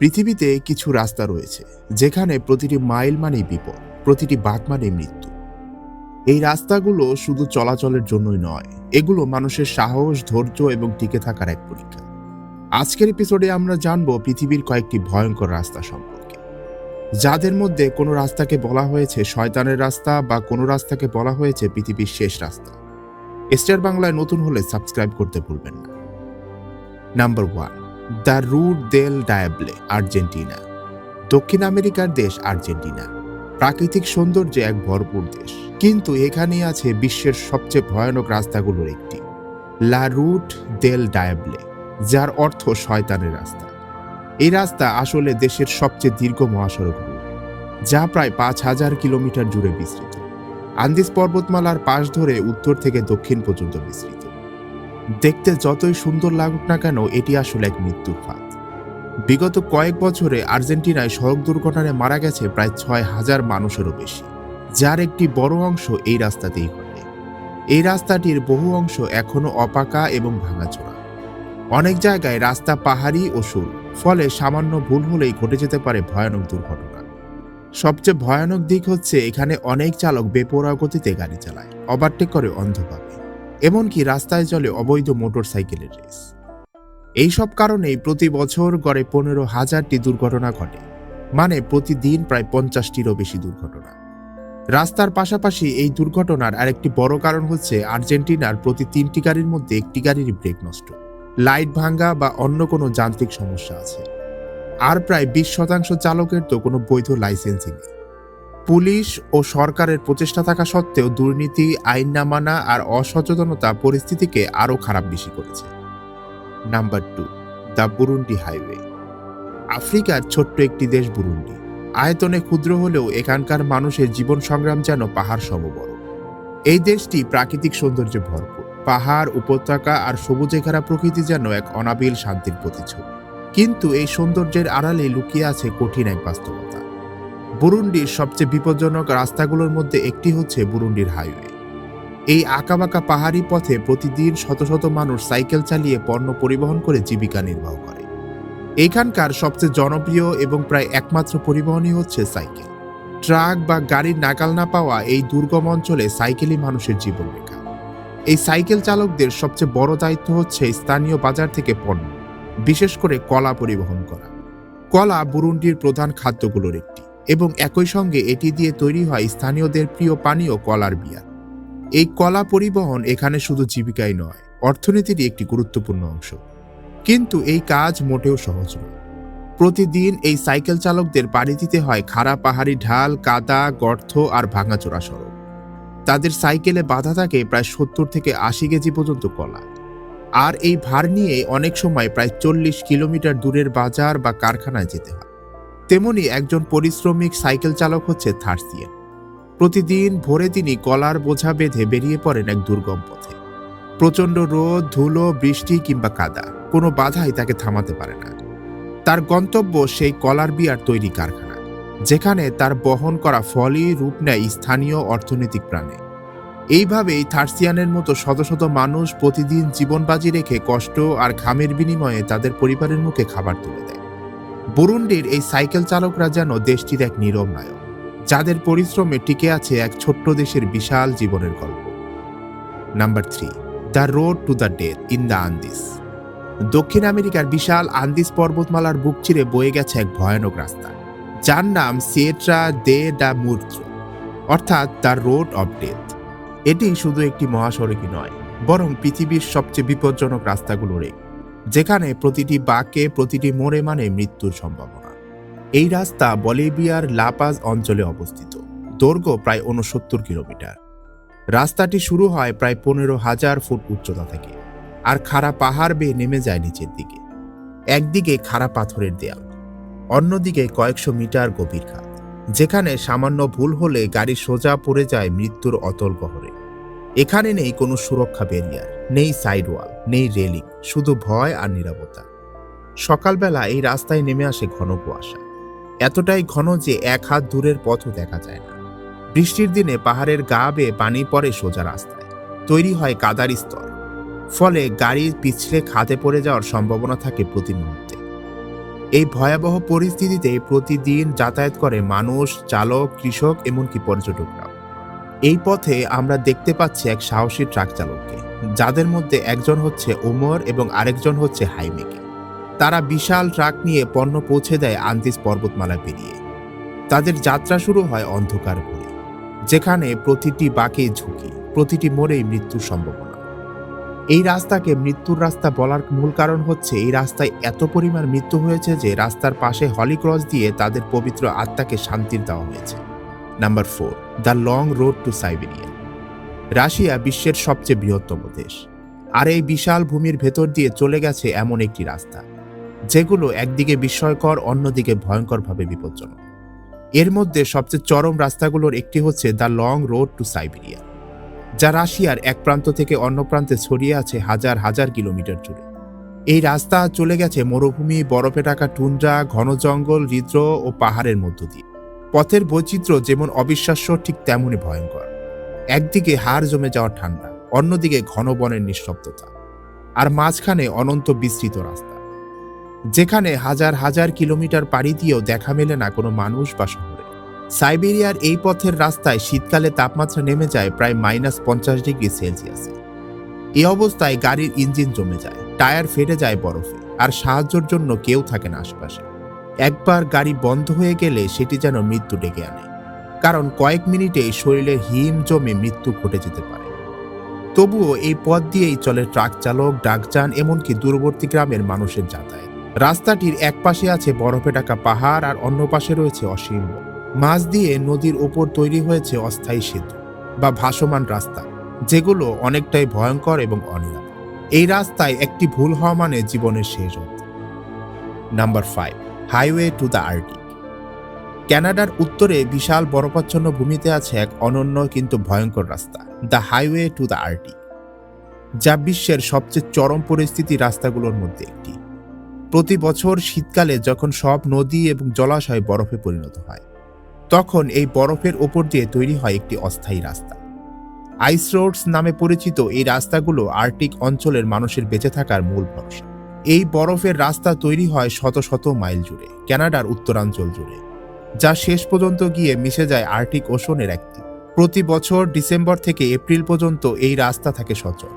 পৃথিবীতে কিছু রাস্তা রয়েছে, যেখানে প্রতিটি মাইল মানেই বিপদ, প্রতিটি বাঁক মানে মৃত্যু। এই রাস্তাগুলো শুধু চলাচলের জন্যই নয়, এগুলো মানুষের সাহস, ধৈর্য এবং টিকে থাকার এক পরীক্ষা। আজকের এপিসোডে আমরা জানব পৃথিবীর কয়েকটি ভয়ঙ্কর রাস্তা সম্পর্কে। যাদের মধ্যে কোনো রাস্তাকে বলা হয়েছে শয়তানের রাস্তা বা কোনো রাস্তাকে বলা হয়েছে পৃথিবীর শেষ রাস্তা। স্টার বাংলায় নতুন হলে সাবস্ক্রাইব করতে ভুলবেন না। Number one the route del Diablo, Argentina. দক্ষিণ আমেরিকার দেশ আর্জেন্টিনা। প্রাকৃতিক সৌন্দর্যে এক ভরপুর দেশ। কিন্তু এখানেই আছে বিশ্বের সবচেয়ে ভয়ানক রাস্তাগুলোর একটি। লা রুট দেল ডায়াবলে, যার অর্থ শয়তানের রাস্তা। এই রাস্তা আসলে দেশের সবচেয়ে দীর্ঘ মহাসড়ক যা প্রায় পাঁচ হাজার কিলোমিটার জুড়ে বিস্তৃত। আন্দিস পর্বতমালার পাশ ধরে উত্তর থেকে দক্ষিণ পর্যন্ত বিস্তৃত। দেখতে যতই সুন্দর লাগুক না কেন, এটি আসলে এক মৃত্যুর ফাঁদ। বিগত কয়েক বছরে আর্জেন্টিনায় সড়ক দুর্ঘটনায় মারা গেছে প্রায় ছয় হাজার মানুষেরও বেশি, যার একটি বড় অংশ এই রাস্তাতেই ঘটে। এই রাস্তাটির বহু অংশ এখনও অপাকা এবং ভাঙাচোরা। অনেক জায়গায় রাস্তা পাহাড়ি ও সরু, ফলে সামান্য ভুল হলেই ঘটে যেতে পারে ভয়ানক দুর্ঘটনা। সবচেয়ে ভয়ানক দিক হচ্ছে এখানে অনেক চালক বেপরোয়া গতিতে গাড়ি চালায়, ওভারটেক করে অন্ধভাবে এমনকি রাস্তায় চলে অবৈধ মোটর সাইকেলের রেস এইসব কারণেই প্রতি বছর গড়ে পনেরো হাজারটি দুর্ঘটনা ঘটে। মানে প্রতিদিন প্রায় পঞ্চাশটিরও বেশি দুর্ঘটনা। রাস্তার পাশাপাশি এই দুর্ঘটনার আরেকটি বড় কারণ হচ্ছে আর্জেন্টিনার প্রতি তিনটি গাড়ির মধ্যে একটি গাড়ির ব্রেক নষ্ট। লাইট ভাঙ্গা বা অন্য কোনো যান্ত্রিক সমস্যা আছে। আর প্রায় বিশ শতাংশ চালকের তো কোনো বৈধ লাইসেন্সই নেই। পুলিশ ও সরকারের প্রচেষ্টা থাকা সত্ত্বেও দুর্নীতি, আইন না মানা আর অসচেতনতা পরিস্থিতিকে আরও খারাপ বেশি করেছে। Number two, the Burundi highway. আফ্রিকার ছোট্ট একটি দেশ বুরুন্ডি। আয়তনে ক্ষুদ্র হলেও এখানকার মানুষের জীবন সংগ্রাম যেন পাহাড় সম বড় এই দেশটি প্রাকৃতিক সৌন্দর্যে ভরপুর। পাহাড়, উপত্যকা আর সবুজে ঘেরা প্রকৃতি যেন এক অনাবিল শান্তির প্রতিচ্ছবি। কিন্তু এই সৌন্দর্যের আড়ালে লুকিয়ে আছে কঠিন এক বাস্তবতা। বুরুন্ডির সবচেয়ে বিপজ্জনক রাস্তাগুলোর মধ্যে একটি হচ্ছে বুরুন্ডির হাইওয়ে। এই আঁকাবাঁকা পাহাড়ি পথে প্রতিদিন শত শত মানুষ সাইকেল চালিয়ে পণ্য পরিবহন করে জীবিকা নির্বাহ করে। এখানকার সবচেয়ে জনপ্রিয় এবং প্রায় একমাত্র পরিবহনই হচ্ছে সাইকেল। ট্রাক বা গাড়ির নাকাল না পাওয়া এই দুর্গম অঞ্চলে সাইকেলই মানুষের জীবন রেখা এই সাইকেল চালকদের সবচেয়ে বড় দায়িত্ব হচ্ছে স্থানীয় বাজার থেকে পণ্য, বিশেষ করে কলা পরিবহন করা। কলা বুরুন্ডির প্রধান খাদ্যগুলোর একটি। এবং একই সঙ্গে এটি দিয়ে তৈরি হয় স্থানীয়দের প্রিয় পানীয় কলার বিয়ার এই কলা পরিবহন এখানে শুধু জীবিকাই নয়, অর্থনীতিরই একটি গুরুত্বপূর্ণ অংশ। কিন্তু এই কাজ মোটেও সহজ নয়। প্রতিদিন এই সাইকেল চালকদের পাড়ি দিতে হয় খাড়া পাহাড়ি ঢাল, কাদা, গর্ত আর ভাঙাচোরা সড়ক। তাদের সাইকেলে বাধা থাকে প্রায় সত্তর থেকে আশি কেজি পর্যন্ত কলা। আর এই ভার নিয়ে অনেক সময় প্রায় চল্লিশ কিলোমিটার দূরের বাজার বা কারখানায় যেতে হয়। তেমনি একজন পরিশ্রমিক সাইকেল চালক হচ্ছে থার্সিয়ান। প্রতিদিন ভোরে তিনি কলার বোঝা বেঁধে বেরিয়ে পড়েন এক দুর্গম পথে। প্রচণ্ড রোদ, ধুলো, বৃষ্টি কিংবা কাদা, কোনো বাধাই তাকে থামাতে পারে না। তার গন্তব্য সেই কলার বিয়ার তৈরি কারখানা, যেখানে তার বহন করা ফলই রূপ নেয় স্থানীয় অর্থনৈতিক প্রাণে। এইভাবেই থার্সিয়ানের মতো শত শত মানুষ প্রতিদিন জীবন বাজি রেখে কষ্ট আর ঘামের বিনিময়ে তাদের পরিবারের মুখে খাবার তুলে দেয়। বুরুন্ডির এই সাইকেল চালকরা যেন দেশটির এক নীরব নায়ক, যাদের পরিশ্রমে টিকে আছে এক ছোট্ট দেশের বিশাল জীবনের গল্প। Number three, the road to the death in the Andes. দক্ষিণ আমেরিকার বিশাল আন্দিস পর্বতমালার বুক চিরে বয়ে গেছে এক ভয়ানক রাস্তা, যার নাম সিয়েট্রা দে ডা মুর্ত্র, অর্থাৎ দ্য রোড অফ ডেথ। এটি শুধু একটি মহাসড়কই নয়, বরং পৃথিবীর সবচেয়ে বিপজ্জনক রাস্তাগুলোর এক যেখানে প্রতিটি বাঁকে প্রতিটি মোড়ে মানে মৃত্যুর সম্ভাবনা। এই রাস্তা বলিভিয়ার লাপাজ অঞ্চলে অবস্থিত। দৈর্ঘ্য প্রায় উনসত্তর কিলোমিটার। রাস্তাটি শুরু হয় প্রায় পনেরো হাজার ফুট উচ্চতা থেকে। আর খাড়া পাহাড় বেয়ে নেমে যায় নিচের দিকে। একদিকে খাড়া পাথরের দেয়াল, অন্যদিকে কয়েকশো মিটার গভীর খাত। যেখানে সামান্য ভুল হলে গাড়ি সোজা পড়ে যায় মৃত্যুর অতল গহরে। এখানে নেই কোনো সুরক্ষা ব্যারিয়ার নেই সাইড ওয়াল নেই রেলিং শুধু ভয় আর নিরাপত্তা সকালবেলা এই রাস্তায় নেমে আসে ঘন কুয়াশা। এতটাই ঘন যে এক হাত দূরের পথও দেখা যায় না। বৃষ্টির দিনে পাহাড়ের গা বেয়ে পানি পড়ে সোজা রাস্তায়। তৈরি হয় কাদার স্তর। ফলে গাড়ি পিছলে খাদে পড়ে যাওয়ার সম্ভাবনা থাকে প্রতি মুহূর্তে। এই ভয়াবহ পরিস্থিতিতে প্রতিদিন যাতায়াত করে মানুষ, চালক, কৃষক, এমনকি পর্যটকরা। এই পথে আমরা দেখতে পাচ্ছি এক সাহসী ট্রাক চালককে, যাদের মধ্যে একজন হচ্ছে ওমর এবং আরেকজন হচ্ছে হাইমেকে। তারা বিশাল ট্রাক নিয়ে পণ্য পৌঁছে দেয় আন্দিজ পর্বতমালা পেরিয়ে। তাদের যাত্রা শুরু হয় অন্ধকার করে যেখানে প্রতিটি বাঁকে ঝুঁকি, প্রতিটি মোড়েই মৃত্যুর সম্ভাবনা। এই রাস্তাকে মৃত্যুর রাস্তা বলার মূল কারণ হচ্ছে এই রাস্তায় এত পরিমাণ মৃত্যু হয়েছে যে রাস্তার পাশে হলি ক্রস দিয়ে তাদের পবিত্র আত্মাকে শান্তির দেওয়া হয়েছে। Number four, the long road to Siberia. Russia বিশ্বের সবচেয়ে বৃহত্তম দেশ। আর এই বিশাল ভূমির ভেতর দিয়ে চলে গেছে এমন একটি রাস্তা, যেগুলো একদিকে বিস্ময়কর, অন্যদিকে ভয়ঙ্করভাবে বিপজ্জনক। এর মধ্যে সবচেয়ে চরম রাস্তাগুলোর একটি হচ্ছে the long road to Siberia, যা রাশিয়ার এক প্রান্ত থেকে অন্য প্রান্তে ছড়িয়ে আছে হাজার হাজার কিলোমিটার জুড়ে। এই রাস্তা চলে গেছে মরুভূমি, বরফে ঢাকা টুন্ড্রা ঘন জঙ্গল, হৃদ্র ও পাহাড়ের মধ্য দিয়ে। পথের বৈচিত্র্য যেমন অবিশ্বাস্য, ঠিক তেমনই ভয়ঙ্কর। একদিকে হাড় জমে যাওয়া ঠান্ডা, অন্যদিকে ঘন বনের নিঃশব্দতা, আর মাঝখানে অনন্ত বিস্তৃত রাস্তা। যেখানে হাজার হাজার কিলোমিটার পাড়ি দিয়েও দেখা মেলে না কোনো মানুষ বা শহরে। সাইবেরিয়ার এই পথের রাস্তায় শীতকালে তাপমাত্রা নেমে যায় প্রায় মাইনাস পঞ্চাশ ডিগ্রি সেলসিয়াসে। এই অবস্থায় গাড়ির ইঞ্জিন জমে যায়, টায়ার ফেটে যায় বরফে, আর সাহায্যের জন্য কেউ থাকে না আশেপাশে। একবার গাড়ি বন্ধ হয়ে গেলে সেটি যেন মৃত্যু ডেকে আনে। কারণ কয়েক মিনিটেই শরীরের হিম জমে মৃত্যু ঘটে যেতে পারে। তবুও এই পথ দিয়েই চলে ট্রাক চালক, ডাকযান, এমনকি দূরবর্তী গ্রামের মানুষের যাতায়াত। রাস্তাটির এক পাশে আছে বরফে ঢাকা পাহাড় আর অন্য পাশে রয়েছে অসীম। মাঝ দিয়ে নদীর ওপর তৈরি হয়েছে অস্থায়ী সেতু বা ভাসমান রাস্তা, যেগুলো অনেকটাই ভয়ঙ্কর এবং অনিরাপদ। এই রাস্তায় একটি ভুল হওয়া মানে জীবনের শেষ হতে number five. Highway to the Arctic ক্যানাডার উত্তরে বিশাল বরফাচ্ছন্ন ভূমিতে আছে এক অনন্য কিন্তু ভয়ঙ্কর রাস্তা, the highway to the Arctic যা বিশ্বের সবচেয়ে চরম পরিস্থিতি রাস্তাগুলোর মধ্যে একটি। প্রতি বছর শীতকালে যখন সব নদী এবং জলাশয় বরফে পরিণত হয়, তখন এই বরফের ওপর দিয়ে তৈরি হয় একটি অস্থায়ী রাস্তা। আইস রোডস নামে পরিচিত এই রাস্তাগুলো আর্টিক অঞ্চলের মানুষের বেঁচে থাকার মূল ভরসা। এই বরফের রাস্তা তৈরি হয় শত শত মাইল জুড়ে কানাডার উত্তরাঞ্চল জুড়ে, যা শেষ পর্যন্ত গিয়ে মিশে যায় আর্টিক ওশনের একটি। প্রতি বছর ডিসেম্বর থেকে এপ্রিল পর্যন্ত এই রাস্তা থাকে সচল।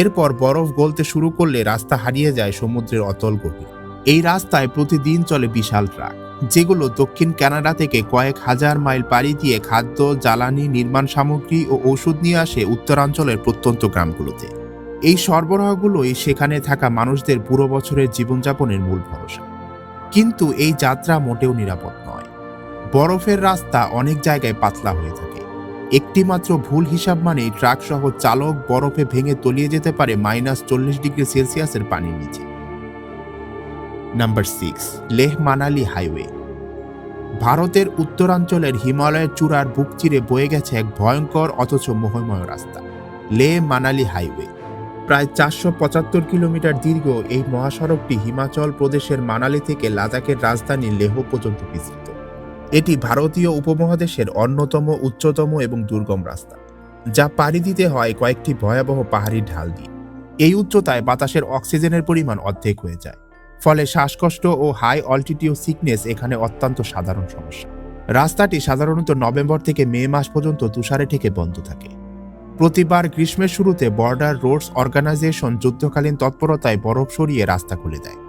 এরপর বরফ গলতে শুরু করলে রাস্তা হারিয়ে যায় সমুদ্রের অতল গভীর এই রাস্তায় প্রতিদিন চলে বিশাল ট্রাক, যেগুলো দক্ষিণ কানাডা থেকে কয়েক হাজার মাইল পাড়ি দিয়ে খাদ্য, জ্বালানি, নির্মাণ সামগ্রী ও ওষুধ নিয়ে আসে উত্তরাঞ্চলের প্রত্যন্ত গ্রামগুলোতে। এই সরবরাহগুলোই সেখানে থাকা মানুষদের পুরো বছরের জীবনযাপনের মূল ভরসা। কিন্তু এই যাত্রা মোটেও নিরাপদ নয়। বরফের রাস্তা অনেক জায়গায় পাতলা হয়ে থাকে। একটিমাত্র ভুল হিসাব মানেই ট্রাক সহ চালক বরফে ভেঙে তলিয়ে যেতে পারে মাইনাস চল্লিশ ডিগ্রি সেলসিয়াসের পানির নিচে। Number six, Leh Manali highway. ভারতের উত্তরাঞ্চলের হিমালয়ের চূড়ার বুক চিরে বয়ে গেছে এক ভয়ঙ্কর অথচ মোহময় রাস্তা। লে মানালি হাইওয়ে। প্রায় চারশো পঁচাত্তর কিলোমিটার দীর্ঘ এই মহাসড়কটি হিমাচল প্রদেশের মানালি থেকে লাদাখের রাজধানী লেহ পর্যন্ত বিস্তৃত। এটি ভারতীয় উপমহাদেশের অন্যতম, উচ্চতম এবং দুর্গম রাস্তা, যা পাড়ি দিতে হয় কয়েকটি ভয়াবহ পাহাড়ি ঢাল দিয়ে। এই উচ্চতায় বাতাসের অক্সিজেনের পরিমাণ অর্ধেক হয়ে যায়। ফলে শ্বাসকষ্ট ও হাই অল্টিটিউড সিকনেস এখানে অত্যন্ত সাধারণ সমস্যা। রাস্তাটি সাধারণত নভেম্বর থেকে মে মাস পর্যন্ত তুষারে থেকে বন্ধ থাকে। প্রতিবার গ্রীষ্মের শুরুতে বর্ডার রোডস অর্গানাইজেশন যুদ্ধকালীন তৎপরতায় বরফ সরিয়ে রাস্তা খুলে দেয়।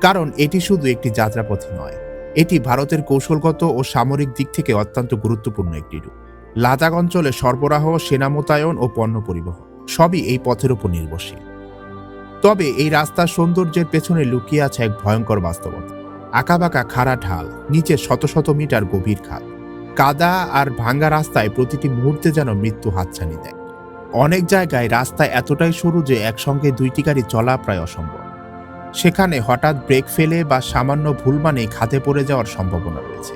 কারণ এটি শুধু একটি যাত্রাপথই নয়, এটি ভারতের কৌশলগত ও সামরিক দিক থেকে অত্যন্ত গুরুত্বপূর্ণ একটি রূপ। লাদাখ অঞ্চলে সরবরাহ, সেনা মোতায়েন ও পণ্য পরিবহন সবই এই পথের উপর নির্ভরশীল। তবে এই রাস্তার সৌন্দর্যের পেছনে লুকিয়ে আছে এক ভয়ঙ্কর বাস্তবতা। আঁকাবাঁকা খাড়া ঢাল, নিচে শত শত মিটার গভীর খাত কাদা আর ভাঙ্গা রাস্তায় প্রতিটি মুহূর্তে যেন মৃত্যু হাতছানি দেয়। অনেক জায়গায় রাস্তা এতটাই সরু যে একসঙ্গে দুইটি গাড়ি চলা প্রায় অসম্ভব। সেখানে হঠাৎ ব্রেক ফেলে বা সামান্য ভুল মানেই খাতে পড়ে যাওয়ার সম্ভাবনা রয়েছে।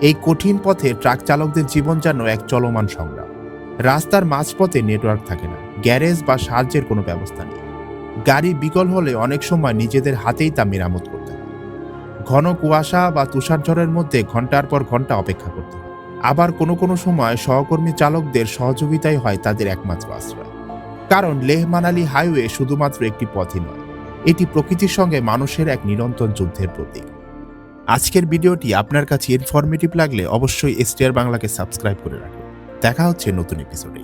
এই কঠিন পথে ট্রাক চালকদের জীবন যেন এক চলমান সংগ্রাম। রাস্তার মাঝপথে নেটওয়ার্ক থাকে না, গ্যারেজ বা সাহায্যের কোনো ব্যবস্থা নেই। গাড়ি বিকল হলে অনেক সময় নিজেদের হাতেই তা মেরামত করতে হয়। ঘন কুয়াশা বা তুষারঝড়ের মধ্যে ঘণ্টার পর ঘণ্টা অপেক্ষা করতে আবার কোনো কোনো সময় সহকর্মী চালকদের সহযোগিতাই হয় তাদের একমাত্র আশ্রয়। কারণ লেহ মানালি হাইওয়ে শুধুমাত্র একটি পথই নয়, এটি প্রকৃতির সঙ্গে মানুষের এক নিরন্তর যুদ্ধের প্রতীক। আজকের ভিডিওটি আপনার কাছে ইনফরমেটিভ লাগলে অবশ্যই এসটিআর বাংলাকে সাবস্ক্রাইব করে রাখুন। দেখা হচ্ছে নতুন এপিসোডে